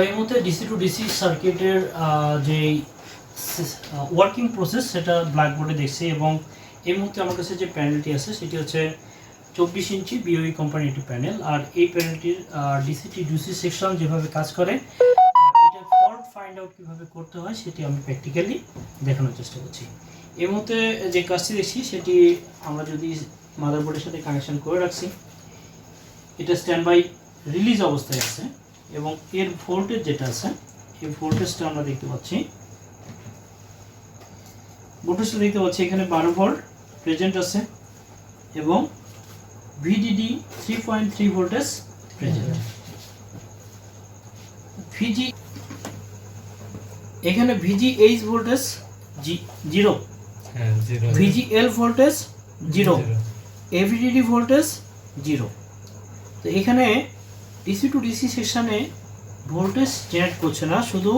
আমরা এই মুহূর্তে ডিসি টু ডিসি সার্কিটের যে ওয়ার্কিং প্রসেস সেটা ব্ল্যাকবোর্ডে দেখছি এবং এই মুহূর্তে আমার কাছে যে প্যানেলটি আছে সেটি হচ্ছে চব্বিশ ইঞ্চি বিওই কোম্পানি একটি প্যানেল আর এই প্যানেলটির ডিসিটি ডিসি সেকশন যেভাবে কাজ করে এটা ফল্ট ফাইন্ড আউট কীভাবে করতে হয় সেটি আমি প্র্যাকটিক্যালি দেখানোর চেষ্টা করছি। এই মুহূর্তে যে কাজটি দেখছি সেটি আমরা যদি মাদারবোর্ডের সাথে কানেকশন করে রাখছি, এটা স্ট্যান্ড বাই রিলিজ অবস্থায় আছে। এবং এর ভোল্টেজ যেটা আছে এই ভোল্টেজটা আমরা দেখতে পাচ্ছি। ভোল্টেজটা দেখতে পাচ্ছি এখানে বারো ভোল্ট প্রেজেন্ট আছে এবং VDD three point three voltage present VG এখানে ভিজি এইচ ভোল্টেজ জিরো হ্যাঁ zero VGL voltage zero AVDD voltage zero তো এখানে ডিসি টু ডিসি সেকশানে ভোল্টেজ জেনারেট করছে না শুধু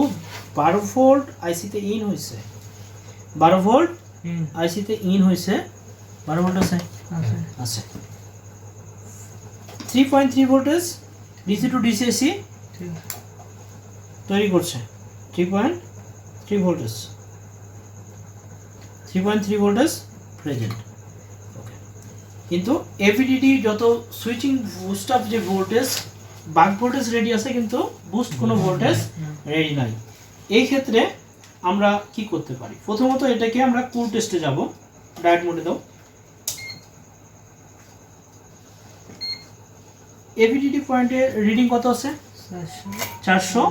বারো ভোল্ট আইসিতে ইন হয়েছে। বারো ভোল্ট আইসিতে ইন হয়েছে। বারো ভোল্ট আছে? আছে। Three point three voltage DC to DC AC তৈরি করছে। Three point three voltage three point three voltage present okay কিন্তু এভিডিডি যত সুইচিং বুস্ট আপ যে ভোল্টেজ বাক ভোল্টেজ রেডি আছে কিন্তু বুস্ট কোনো ভোল্টেজ রেডি নাই। এই ক্ষেত্রে আমরা কি করতে পারি? প্রথমত এটাকে আমরা কুল টেস্টে যাব। ডায়েট মোডে দাও। এভিডিডি পয়েন্টের রিডিং কত আছে? চারশো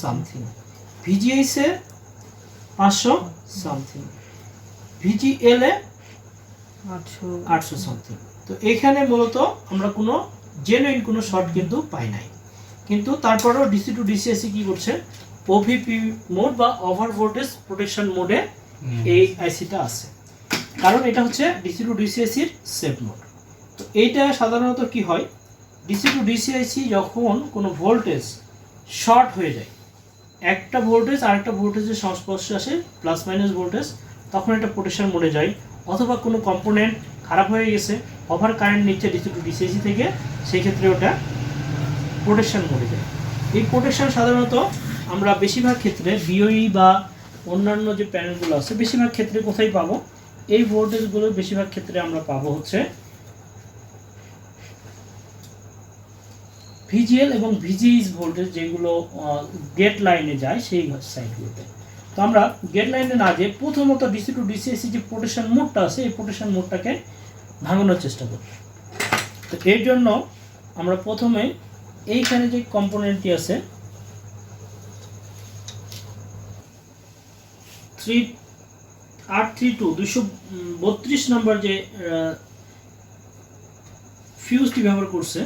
সামথিং ভিজিএইস এ পাঁচশো সামথিং ভিজিএল এ আটশো আটশো সামথিং তো এখানে মূলত আমরা কোনো জেনুইন কোনো শর্ট কিন্তু পাই নাই। কিন্তু তারপরেও ডিসি টু ডিসিএসি কি করছে? ওভিপি মোড বা ওভার ভোল্টেজ প্রোটেকশন মোডে এই আইসিটা আছে। কারণ এটা হচ্ছে ডিসি টু ডিসিএসির সেফ মোড তো এইটা সাধারণত কি হয়? ডিসি টু ডিসিআইসি যখন কোনো ভোল্টেজ শর্ট হয়ে যায় একটা ভোল্টেজ আরেকটা ভোল্টেজের সংস্পর্শে আসে প্লাস মাইনাস ভোল্টেজ তখন এটা প্রোটেকশন মোডে যায়। অথবা কোনো কম্পোনেন্ট খারাপ হয়ে গেছে ওভার কারেন্ট নিচ্ছে ডিসি টু ডিসিআইসি থেকে, সেই ক্ষেত্রে ওটা প্রোটেকশন মোডে যায়। এই প্রোটেকশন সাধারণত আমরা বেশিরভাগ ক্ষেত্রে বিওই বা অন্যান্য যে প্যানেলগুলো আছে, বেশিরভাগ ক্ষেত্রে কোথায় পাবো? এই ভোল্টেজগুলো বেশিরভাগ ক্ষেত্রে আমরা পাবো হচ্ছে ভিজিএল এবং ভিজিইস ভোল্টেজ যেগুলো গেট লাইনে যায় সেই সাইডগুলোতে তো আমরা গেট লাইনে না যে প্রথমত ডিসি টু ডিসিএসি যে প্রোটেকশন মোডটা আছে, এই প্রোটেকশন মোডটাকে ভাঙানোর চেষ্টা করব। তো এর জন্য আমরা প্রথমে এইখানে যে কম্পোনেন্টটি আছে থ্রি আট থ্রি টু দুশো বত্রিশ নম্বর যে ফিউজটি ব্যবহার করছে,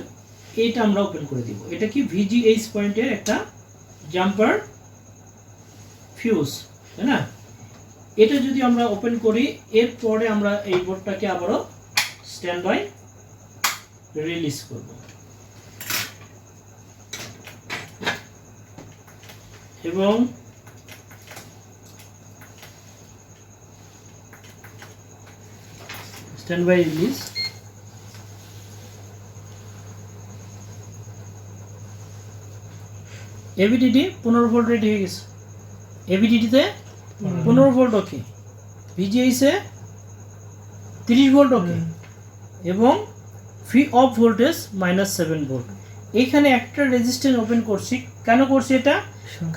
এইটা আমরা ওপেন করে দিব। এটা কি ভিজিএইচ পয়েন্টের একটা জাম্পার ফিউজ তাই না? এটা যদি আমরা ওপেন করি, এরপরে আমরা এই বোর্ডটাকে আবারও স্ট্যান্ড বাই রিলিজ করব। এবং স্ট্যান্ড বাই রিলিজ এভিডিটি পনেরো ভোল্ট রেডি হয়ে গেছে। এভিডিটিতে পনেরো ভোল্ট ওকে ভিজিএইসে তিরিশ ভোল্ট ওকে এবং free off voltage minus seven volt এখানে একটা রেজিস্ট্যান্স ওপেন করছি। কেন করছি এটা?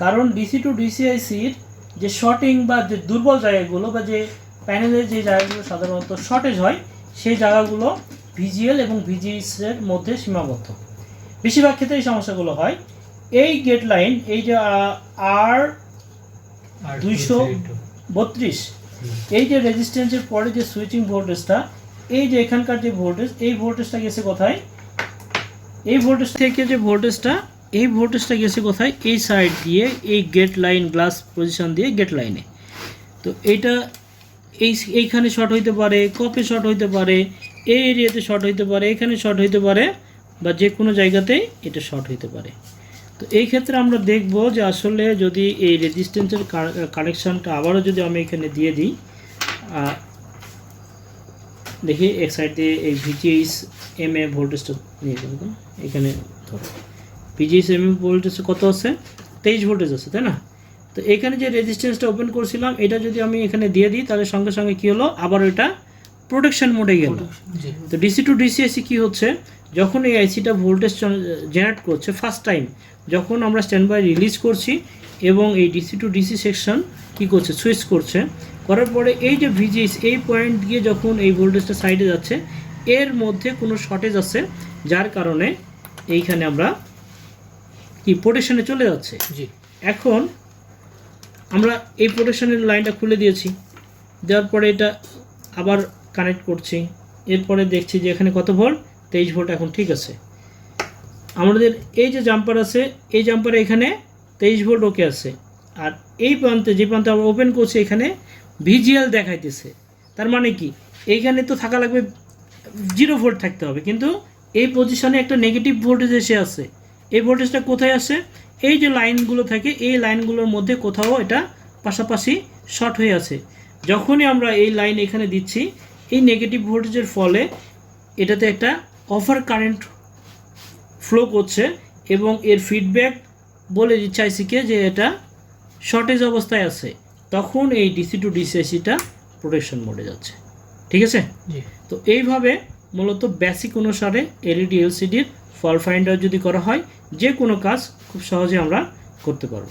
কারণ ডিসি টু ডিসিআইসির যে শর্টিং বা যে দুর্বল জায়গাগুলো বা যে প্যানেলের যে জায়গাগুলো সাধারণত শর্টেজ হয় সেই জায়গাগুলো ভিজিএল এবং ভিজিএসের মধ্যে সীমাবদ্ধ। বেশিরভাগ ক্ষেত্রে এই সমস্যাগুলো হয়। এই গেট লাইন এই যে আর দুইশো বত্রিশ এই যে রেজিস্ট্যান্সের পরে যে সুইচিং ভোল্টেজটা এই যে এখানকার যে ভোল্টেজ এই ভোল্টেজটা গেছে কোথায়? এই ভোল্টেজ থেকে যে ভোল্টেজটা এই ভোল্টেজটা গেছে কোথায়? এই সাইড দিয়ে, এই gate line glass position gate gate লাইনে তো এইটা এই, এইখানে শর্ট হইতে পারে কপে শর্ট হইতে পারে, এই এরিয়াতে শর্ট হইতে পারে, এখানে শর্ট হইতে পারে, বা যে কোনো জায়গাতেই এটা শর্ট হইতে পারে। তো এই ক্ষেত্রে আমরা দেখব যে আসলে যদি এই রেজিস্ট্যান্সের কানেকশানটা আবারও যদি আমি এখানে দিয়ে দিই দেখি এক সাইড এই ভিজিএইচ এম এ ভোল্টেজটা নিয়ে যাব। এখানে ধরো। ভিজিএইচ এম এ ভোল্টেজ কত আছে? তেইশ ভোল্টেজ আছে তাই না? তো এখানে যে রেজিস্ট্যান্সটা ওপেন করছিলাম এটা যদি আমি এখানে দিয়ে দিই তাহলে সঙ্গে সঙ্গে কী হলো? আবার ওইটা প্রোটেকশন মোডে গেল। তো ডিসি টু ডিসি এসি কী হচ্ছে? যখন এই আইসিটা ভোল্টেজ জেনারেট করছে ফার্স্ট টাইম যখন আমরা স্ট্যান্ড বাই রিলিজ করছি এবং এই ডিসি টু ডিসি সেকশন কী করছে? সুইচ করছে করার পরে এই যে ভিজিএস এই পয়েন্ট দিয়ে যখন এই ভোল্টেজটা সাইডে যাচ্ছে এর মধ্যে কোনো শর্টেজ আছে যার কারণে এইখানে আমরা কি প্রোটেকশনে চলে যাচ্ছে? জি। এখন আমরা এই প্রোটেকশনের লাইনটা খুলে দিয়েছি দেওয়ার পরে এটা আবার কানেক্ট করছি এরপরে দেখছি যে এখানে কত ভোল্ট তেইশ ভোল্ট এখন ঠিক আছে। আমাদের এই যে জাম্পার আছে এই জাম্পারে এখানে তেইশ ভোল্ট ওকে আছে। আর এই প্রান্তে যে প্রান্তে আমরা ওপেন করছি এখানে ভিজিএল দেখাইতেছে। তার মানে কি? এইখানে তো থাকা লাগবে জিরো ভোল্ট থাকতে হবে। কিন্তু এই পজিশনে একটা নেগেটিভ ভোল্টেজ এসে আছে। এই ভোল্টেজটা কোথায় আসে এই যে লাইনগুলো থাকে, এই লাইনগুলোর মধ্যে কোথাও এটা পাশাপাশি শর্ট হয়ে আছে। যখনই আমরা এই লাইন এখানে দিচ্ছি, এই নেগেটিভ ভোল্টেজের ফলে এটাতে একটা অফার কারেন্ট ফ্লো করছে এবং এর ফিডব্যাক বলে দিচ্ছে আইসিকে যে এটা শর্টেজ অবস্থায় আছে। তখন এই ডিসি টু ডিসিআইসিটা প্রোটেকশন মোডে যাচ্ছে। ঠিক আছে? জি। তো এইভাবে মূলত বেসিক অনুসারে এলইডি এলসিডির ফল ফাইন্ডার যদি করা হয় যে কোনো কাজ খুব সহজে আমরা করতে পারব।